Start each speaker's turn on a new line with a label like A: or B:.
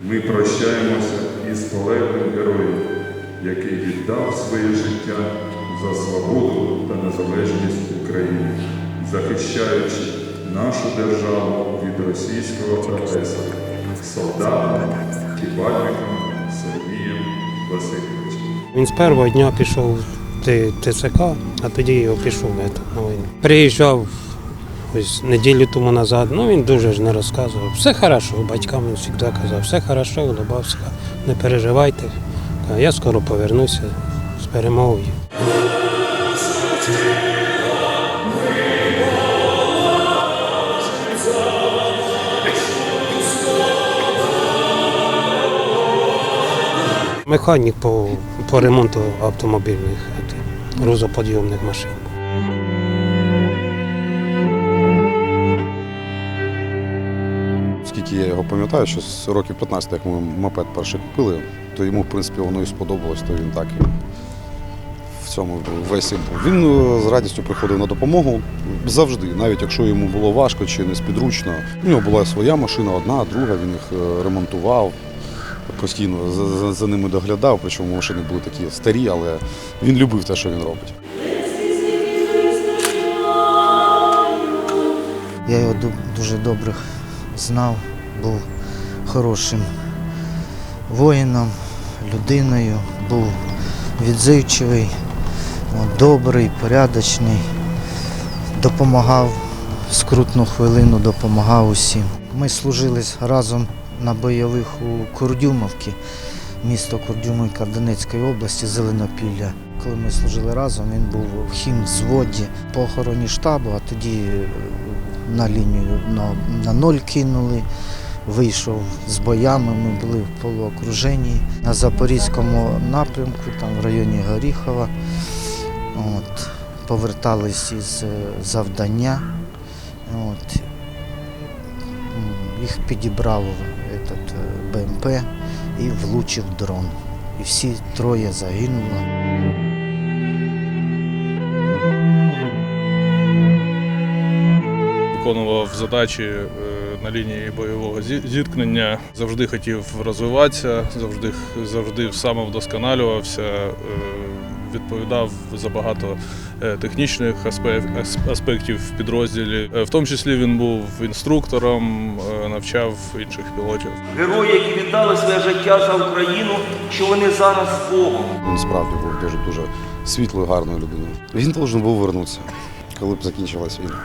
A: Ми прощаємося із полеглим героєм, який віддав своє життя за свободу та незалежність України, захищаючи нашу державу від російського агресора, солдатом Кібальником Сергієм Васильовичем.
B: Він з першого дня пішов в ТЦК, а тоді його пішов на війну. Приїжджав ось неділю тому назад, ну він дуже ж не розказував. Все хорошо, батькам він завжди казав, все хорошо, улыбався, не переживайте. Я скоро повернуся з перемогою. Механік по, по ремонту автомобільних грузоподйомних машин.
C: Я його пам'ятаю, що з років 15, як ми мопед перший купили, то йому, в принципі, воно і сподобалось, то він так і в цьому весь і був. Він е, з радістю приходив на допомогу завжди, навіть якщо йому було важко чи неспідручно. У нього була своя машина, одна, друга, він їх е, ремонтував. Постійно за, за, за ними доглядав, причому машини були такі старі, але він любив те, що він робить.
D: Я його дуже добре знав, був хорошим воїном, людиною, був відзивчивий, добрий, порядочний, допомагав в скрутну хвилину, допомагав усім. Ми служили разом на бойових у Курдюмовці, місто Курдюмовка Донецької області, Зеленопілля. Коли ми служили разом, він був в хімвзводі по охороні штабу, а тоді е, на лінію на, на ноль кинули. Вийшов з боями, ми були в полуокруженні на Запорізькому напрямку, там в районі Горіхова. От, повертались із е, завдання. От, їх підібрав этот, е, БМП і влучив дрон. І всі троє загинули.
E: виконував задачі е, на лінії бойового зі- зіткнення. Завжди хотів розвиватися, завжди завжди самовдосконалювався, е, відповідав за багато е, технічних аспе- аспектів в підрозділі. Е, В тому числі він був інструктором, навчав інших пілотів.
F: Герої, які віддали своє життя за Україну, що вони зараз з Богом.
C: Він справді був дуже дуже світлою, гарною людиною. Він повинен був вернутися, коли б закінчилась війна.